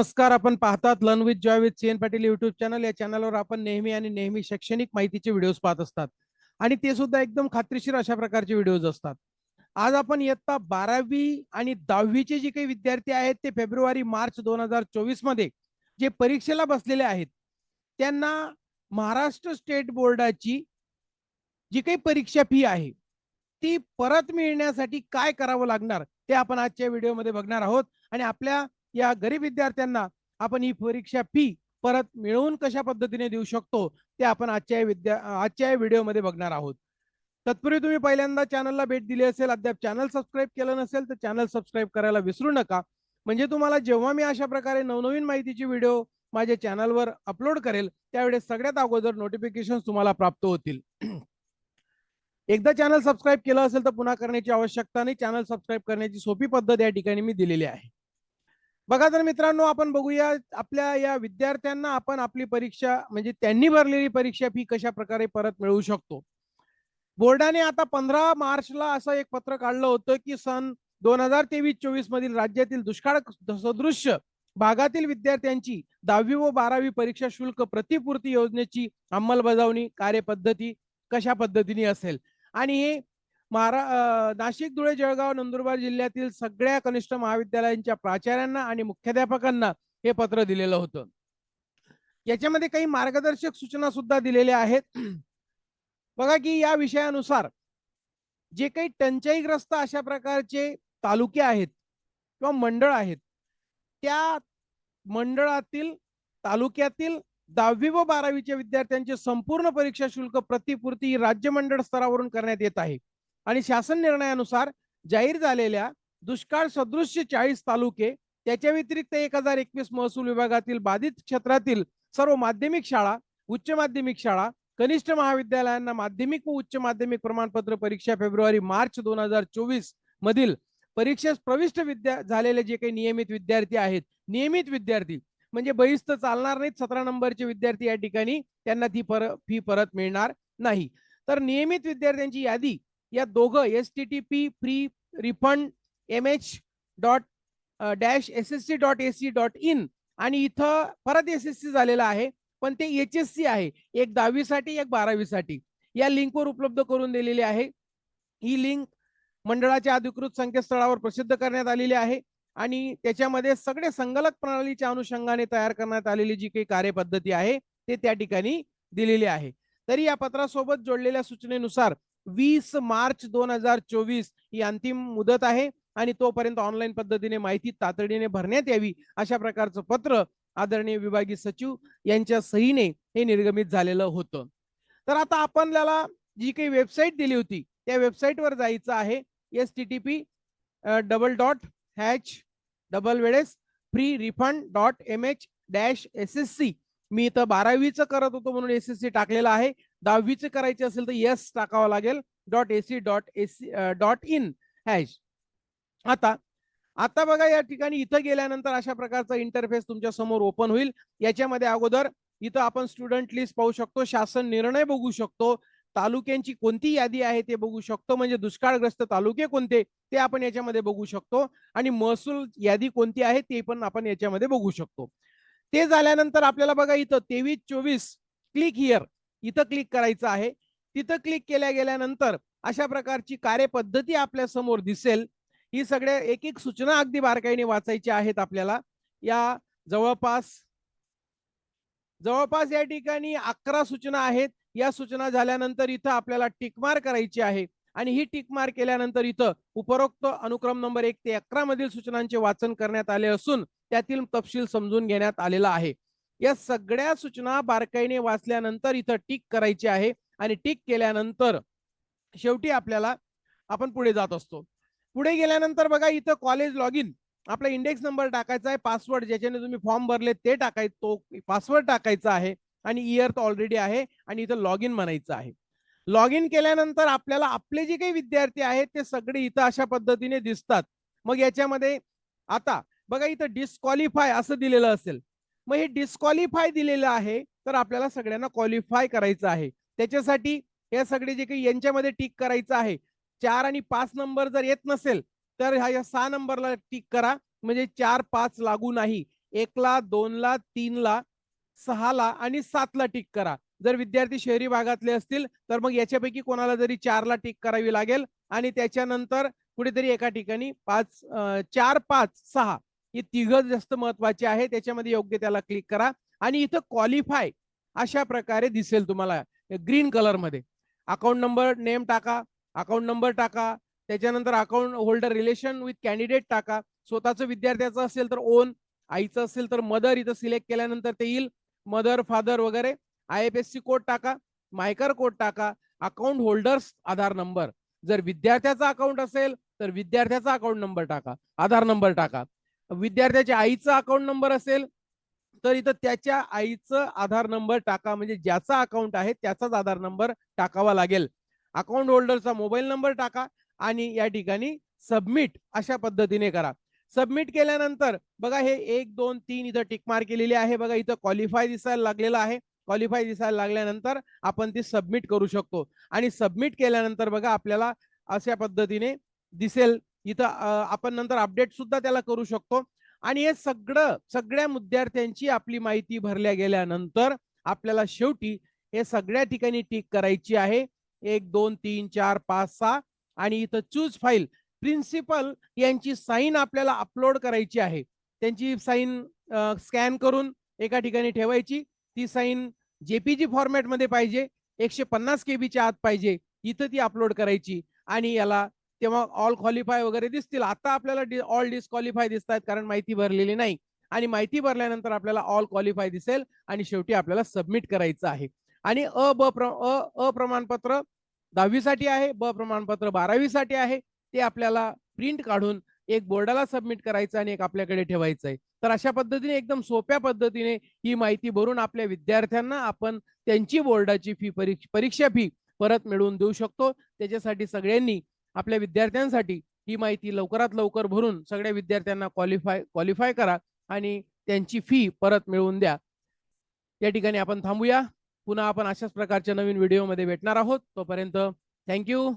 नमस्कार आपण पाहतात learn with joy with C N Patil YouTube channel या चॅनलवर आपण नेहमी आणि नेहमी शैक्षणिक माहितीचे व्हिडिओज पाहत असतात. आणि ते सुद्धा एकदम खात्रीशीर अशा प्रकारचे व्हिडिओज असतात. आज आपण इयत्ता बारावी आणि दहावीचे जे काही विद्यार्थी आहेत ते फेब्रुवारी मार्च दोन हजार चोवीसमध्ये जे परीक्षेला बसलेले आहेत त्यांना महाराष्ट्र स्टेट बोर्डाची जी काही परीक्षा फी आहे ती परत मिळण्यासाठी काय करावं लागणार ते आपण आजच्या व्हिडिओमध्ये बघणार आहोत. आणि आपल्या या गरीब विद्यार्थ्यांना आपण ही परीक्षा फी परत मिळवून कशा पद्धतीने देऊ शकतो ते आपण आजच्या विद्या आजच्या या व्हिडिओमध्ये बघणार आहोत. तत्पूर्वी तुम्ही पहिल्यांदा चॅनलला भेट दिली असेल अद्याप चॅनल सबस्क्राईब केलं नसेल तर चॅनल सबस्क्राईब करायला विसरू नका. म्हणजे तुम्हाला जेव्हा मी अशा प्रकारे नवनवीन माहितीची व्हिडिओ माझ्या चॅनलवर अपलोड करेल त्यावेळेस सगळ्यात अगोदर नोटिफिकेशन तुम्हाला प्राप्त होतील. एकदा चॅनल सबस्क्राईब केलं असेल तर पुन्हा करण्याची आवश्यकता नाही. चॅनल सबस्क्राईब करण्याची सोपी पद्धत या ठिकाणी मी दिलेली आहे. बघा तर मित्रांनो आपण बघूया आपल्या या विद्यार्थ्यांना आपण आपली परीक्षा म्हणजे त्यांनी भरलेली परीक्षा फी कशा प्रकारे परत मिळवू शकतो? बोर्डाने आता पंधरा मार्चला असं एक पत्र काढलं होतं की सन दोन हजार तेवीस चोवीस मधील राज्यातील दुष्काळ सदृश्य भागातील विद्यार्थ्यांची दहावी व बारावी परीक्षा शुल्क प्रतिपूर्ती योजनेची अंमलबजावणी कार्यपद्धती कशा पद्धतीने असेल? आणि हे महारा नाशिक धुळे जळगाव नंदुरबार जिल्ह्यातील सगळ्या कनिष्ठ महाविद्यालयांच्या प्राचार्यांना आणि मुख्याध्यापकांना हे पत्र दिलेलं होतं. याच्यामध्ये काही मार्गदर्शक सूचना सुद्धा दिलेल्या आहेत. बघा की या विषयानुसार जे काही टंचाईग्रस्त अशा प्रकारचे तालुके आहेत किंवा मंडळ आहेत त्या मंडळातील तालुक्यातील दहावी व बारावीच्या विद्यार्थ्यांचे संपूर्ण परीक्षा शुल्क प्रतिपूर्ती ही राज्य मंडळ स्तरावरून करण्यात येत आहे. आणि शासन निर्णयानुसार जाहीर झालेल्या दुष्काळ सदृश्य चाळीस तालुके त्याच्या व्यतिरिक्त एक हजार एकवीस महसूल विभागातील बाधित क्षेत्रातील सर्व माध्यमिक शाळा उच्च माध्यमिक शाळा कनिष्ठ महाविद्यालयांना माध्यमिक व उच्च माध्यमिक प्रमाणपत्र परीक्षा फेब्रुवारी मार्च दोन हजार चोवीस मधील परीक्षेस प्रविष्ट विद्या झालेले जे काही नियमित विद्यार्थी आहेत नियमित विद्यार्थी म्हणजे बहिस्त चालणार नाहीत सतरा नंबरचे विद्यार्थी या ठिकाणी त्यांना ती पर फी परत मिळणार नाही. तर नियमित विद्यार्थ्यांची यादी या दोघं S T T P free refund M H dot dash S S C dot A C dot in आणि इथं परत एस एस सी झालेलं आहे पण ते एच एस सी आहे. एक दहावीसाठी एक बारावीसाठी. या लिंकवर उपलब्ध करून दिलेली आहे. ही लिंक मंडळाच्या अधिकृत संकेतस्थळावर प्रसिद्ध करण्यात आलेली आहे. आणि त्याच्यामध्ये सगळे संगणक प्रणालीच्या अनुषंगाने तयार करण्यात आलेली जी काही कार्यपद्धती आहे ते त्या ठिकाणी दिलेली आहे. तरी या पत्रासोबत जोडलेल्या सूचनेनुसार वीस मार्च दोन हजार चोवीस ही अंतिम मुदत आहे आणि तोपर्यंत ऑनलाईन पद्धतीने माहिती तातडीने भरण्यात यावी अशा प्रकारचं पत्र आदरणीय विभागीय सचिव यांच्या सहीने हे निर्गमित झालेलं होतं. तर आता आपल्याला जी काही वेबसाईट दिली होती त्या वेबसाईटवर जायचं आहे. S T T P double dot H double वेळेस free refund dot M H dash S S C मी इथं बारावीचं करत होतो म्हणून एस एस सी टाकलेलं आहे. दहावीचं करायचे असेल तर यस टाकावं लागेल. Dot A C dot A C dot in hash आता आता बघा या ठिकाणी इथं गेल्यानंतर अशा प्रकारचा इंटरफेस तुमच्यासमोर ओपन होईल. याच्यामध्ये अगोदर इथं आपण स्टुडंट लिस्ट पाहू शकतो शासन निर्णय बघू शकतो तालुक्यांची कोणती यादी आहे ते बघू शकतो म्हणजे दुष्काळग्रस्त तालुके कोणते ते आपण याच्यामध्ये बघू शकतो आणि महसूल यादी कोणती आहे ते पण आपण याच्यामध्ये बघू शकतो. ते झाल्यानंतर आपल्याला बघा इथं तेवीस चोवीस क्लिक हिअर इथं क्लिक करायचं आहे. तिथं क्लिक केल्या गेल्यानंतर अशा प्रकारची कार्यपद्धती आपल्यासमोर दिसेल. ही सगळ्या एक एक सूचना अगदी बारकाईने वाचायच्या आहेत आपल्याला. या जवळपास जवळपास या ठिकाणी अकरा सूचना आहेत. या सूचना झाल्यानंतर इथं आपल्याला टिकमार करायची आहे. आणि ही टिकमार केल्यानंतर इथं उपरोक्त अनुक्रम नंबर एक ते अकरा मधील सूचनांचे वाचन करण्यात आले असून त्यातील तपशील समजून घेण्यात आलेला आहे. या सगळ्या सूचना बारकाईने वाचल्यानंतर इथं टिक करायची आहे. आणि टिक केल्यानंतर शेवटी आपल्याला आपण पुढे जात असतो. पुढे गेल्यानंतर बघा इथं कॉलेज लॉग इन आपला इंडेक्स नंबर टाकायचा आहे पासवर्ड ज्याच्याने तुम्ही फॉर्म भरले ते टाकाय तो पासवर्ड टाकायचा आहे. आणि इयर तर ऑलरेडी आहे आणि इथं लॉग इन म्हणायचं आहे. लॉग इन केल्यानंतर आपल्याला आपले जे काही विद्यार्थी आहेत ते सगळे इथं अशा पद्धतीने दिसतात. मग याच्यामध्ये आता बघा इथं डिस्क्वालिफाय असं दिलेलं असेल. मग हे डिस्क्वालिफाय दिलेलं आहे तर आपल्याला सगळ्यांना क्वालिफाय करायचं आहे. त्याच्यासाठी हे सगळे जे काही यांच्यामध्ये टिक करायचं आहे चार आणि पाच नंबर जर येत नसेल तर ह्या या सहा नंबरला टिक करा. म्हणजे चार पाच लागू नाही. एकला दोनला तीनला सहाला आणि सातला टिक करा. जर विद्यार्थी शहरी भागातले असतील तर मग याच्यापैकी कोणाला जरी चारला टिक करावी लागेल आणि त्याच्यानंतर कुठेतरी एका ठिकाणी पाच चार पाच सहा हे तिघं जास्त महत्त्वाचे आहे त्याच्यामध्ये योग्य त्याला क्लिक करा. आणि इथं क्वालिफाय अशा प्रकारे दिसेल तुम्हाला ग्रीन कलरमध्ये. अकाउंट नंबर नेम टाका. अकाउंट नंबर टाका. त्याच्यानंतर account holder relation with candidate टाका. स्वतःचं विद्यार्थ्याचं असेल तर ओन आईचं असेल तर मदर इथं सिलेक्ट केल्यानंतर ते येईल. मदर फादर वगैरे. I F S C code टाका. मायकर कोड टाका. अकाउंट होल्डर्स आधार नंबर जर विद्यार्थ्याचा अकाउंट असेल तर विद्यार्थ्याचा अकाउंट नंबर टाका. आधार नंबर टाका. विद्यार्थ्याच्या आईचा अकाउंट नंबर असेल तर इथं त्याच्या आईचं आधार नंबर टाका म्हणजे ज्याचा अकाउंट आहे त्याचाच आधार नंबर टाकावा लागेल. अकाउंट होल्डरचा मोबाईल नंबर टाका आणि या ठिकाणी सबमिट अशा पद्धतीने करा. सबमिट केल्यानंतर बघा हे एक दोन तीन इथं टिकमार केलेली आहे. बघा इथं क्वालिफाय दिसायला लागलेलं आहे. क्वालिफाय दिसायला लागल्यानंतर आपण ती सबमिट करू शकतो. आणि सबमिट केल्यानंतर बघा आपल्याला अशा पद्धतीने दिसेल. इथं आपण नंतर अपडेट सुद्धा त्याला करू शकतो. आणि हे सगळं सगळ्या विद्यार्थ्यांची आपली माहिती भरल्या गेल्यानंतर आपल्याला शेवटी हे सगळ्या ठिकाणी टिक करायची आहे. एक दोन तीन चार पाच सहा आणि इथं चूज फाईल प्रिन्सिपल यांची साईन आपल्याला अपलोड करायची आहे. त्यांची साईन स्कॅन करून एका ठिकाणी ठेवायची. ती साईन जेपीजी फॉर्मॅटमध्ये पाहिजे. एकशे पन्नास केबीच्या आत पाहिजे. इथं ती अपलोड करायची. आणि याला तेव्हा ऑल क्वालिफाय वगैरे दिसतील. आता आपल्याला ऑल डिस्क्वालिफाय दिसत आहेत कारण माहिती भरलेली नाही. आणि माहिती भरल्यानंतर आपल्याला ऑल क्वालिफाय दिसेल आणि शेवटी आपल्याला सबमिट करायचं आहे. आणि अ ब प्र अ प्रमाणपत्र दहावीसाठी आहे ब प्रमाणपत्र बारावीसाठी आहे. ते आपल्याला प्रिंट काढून एक बोर्डाला सबमिट करायचं आणि एक आपल्याकडे ठेवायचं आहे तर अशा पद्धतीने एकदम सोप्या पद्धतीने ही माहिती भरून आपल्या विद्यार्थ्यांना आपण त्यांची बोर्डाची फी परीक्षा फी परत मिळवून देऊ शकतो. त्याच्यासाठी सगळ्यांनी आपल्या विद्यार्थ्यांसाठी ही माहिती लवकरात लवकर भरून सगळ्या विद्यार्थ्यांना क्वालिफाय क्वालिफाय करा आणि त्यांची फी परत मिळवून द्या. या ठिकाणी आपण थांबूया. पुन्हा आपण अशाच प्रकारच्या नवीन व्हिडिओमध्ये भेटणार आहोत. तोपर्यंत थँक्यू